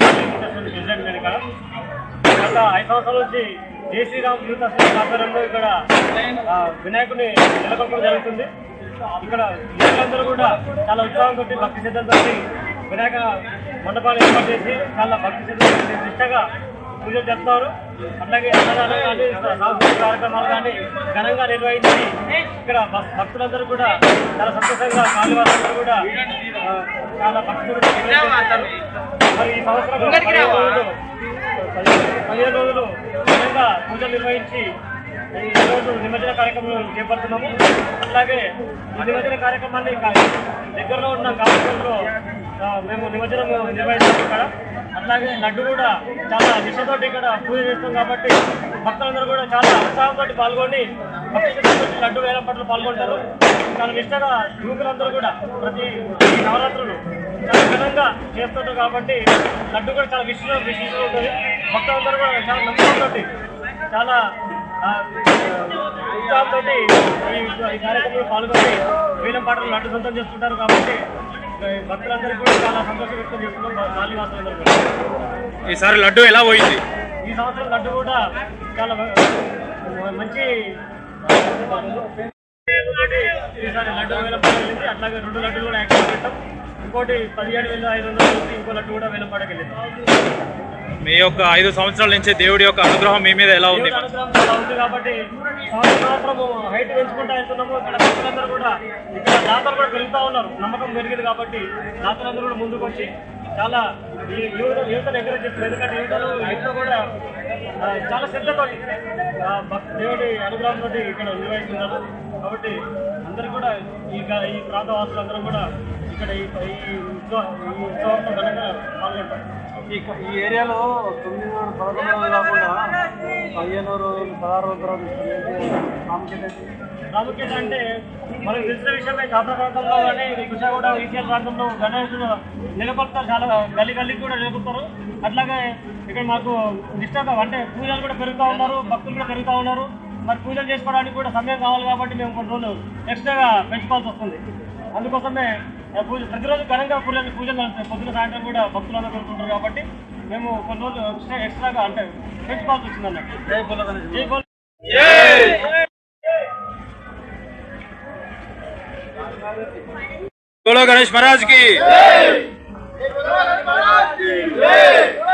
President కనుక గత ఐదు సంవత్సరాల నుంచి జై శ్రీరామ్ యూత్ అసోసియేషన్ ఆధ్వర్యంలో ఇక్కడ వినాయకుడిని నెలకొల్పడం జరుగుతుంది. ఇక్కడ యువకులందరూ కూడా చాలా ఉత్సాహంతో భక్తి సిద్ధం సిద్ధంతో వినాయక మండపాలు ఏర్పాటు చేసి చాలా భక్తి సిద్ధం నిష్టగా పూజలు చేస్తారు అన్నదానం కానీ సాంస్కృతిక కార్యక్రమాలు కానీ ఘనంగా నిర్వహించి ఇక్కడ భక్- భక్తులందరూ కూడా చాలా సంతోషంగా కాళీవాసులు కూడా చాలా భక్తులు మరి ఈ సంవత్సరం పదిహేను రోజులు ఘనంగా పూజలు నిర్వహించి ఈ రోజు నిమజ్జన కార్యక్రమం చేపడుతున్నాము. అట్లాగే ఈ నిమజ్జన కార్యక్రమాన్ని దగ్గరలో ఉన్న కాలేజీలో మేము నిమజ్జనం నిర్వహిస్తాం ఇక్కడ. అట్లాగే లడ్డు కూడా చాలా నిష్టతోటి ఇక్కడ పూజ చేస్తాం కాబట్టి భక్తులందరూ కూడా చాలా ఉత్సాహంతో పాల్గొని లడ్డు వేల పట్ల పాల్గొంటారు. చాలా నిష్టగా యువకులందరూ కూడా ప్రతి నవరాత్రులు చాలా ఘనంగా చేస్తుంటారు కాబట్టి లడ్డు కూడా చాలా విశిష్ట విశిష్టత ఉంటుంది. భక్తులందరూ కూడా చాలా నమ్మకంతో చాలా ఉత్సాహంతో ఈ కార్యక్రమంలో పాల్గొని వేలం పాటలు లడ్డు సొంతం చేసుకుంటారు కాబట్టి ఈసారి లడ్డు ఎలా పోయింది? ఈ సంవత్సరం లడ్డు కూడా చాలా మంచి ఈసారి లడ్డు వేలం పడగలిగింది అట్లాగే రెండు లడ్డులు కూడా యాక్టివ్ చేస్తాం ఇంకోటి పదిహేడు వేల ఐదు వందల ఇంకో లడ్డు కూడా వేలం పడగలిగింది మీ యొక్క ఐదు సంవత్సరాల నుంచి దేవుడి యొక్క అనుగ్రహం మీ మీద ఎలా ఉంది? కాబట్టి సంవత్సరం హైట్ పెంచుకుంటా వెళ్తున్నాము. ఇక్కడ భక్తులందరూ కూడా ఇక్కడ దాతలు కూడా పెరుగుతూ ఉన్నారు. నమ్మకం పెరిగింది కాబట్టి దాతలందరూ కూడా ముందుకు వచ్చి చాలా ఈ యువత యువతను ఎంకరేజ్ చేస్తారు ఎందుకంటే యువతలు ఇంట్లో కూడా చాలా శ్రద్ధతోటి ఆ, దేవుడి అనుగ్రహంతో ఇక్కడ నిర్వహిస్తున్నారు. కాబట్టి అందరూ కూడా ఈ గ- ఈ ప్రాంత వాసులందరూ కూడా ఈ ఏరియాలో తొమ్మిది రోజులు పదకొండు రోజులు కాకుండా పదిహేను రోజులు పదహారు రోజుల తర్వాత ప్రాముఖ్యత అంటే మనకు తెలిసిన విషయమే జాతర ప్రాంతంలో కానీ కృష్ణగూడ కుషాగూడ ఈసీఎల్ ప్రాంతంలో గణేశులు నిలబడతారు చాలా గల్లి గల్లికి కూడా నిలబడతారు. అట్లాగే ఇక్కడ మాకు డిస్టర్బ్ అంటే పూజలు కూడా పెరుగుతూ ఉన్నారు భక్తులు కూడా పెరుగుతూ ఉన్నారు. మరి పూజలు చేసుకోవడానికి కూడా సమయం కావాలి కాబట్టి మేము కొన్ని రోజులు ఎక్స్ట్రాగా పెంచుకోవాల్సి వస్తుంది. అందుకోసమే పూజ ప్రతిరోజు ఘనంగా పూజలు పూజలు నడుస్తాయి. పొద్దున సాయంత్రం కూడా భక్తులందరూ పెరుగుతుంటారు కాబట్టి మేము కొన్ని రోజులు ఎక్స్ట్రా ఎక్స్ట్రాగా అంటే పెంచుకోవాల్సి వచ్చింది అన్నట్టు జై బోలో గణేష్. జై బోలో బోలో గణేష్ మహారాజ్కి జై!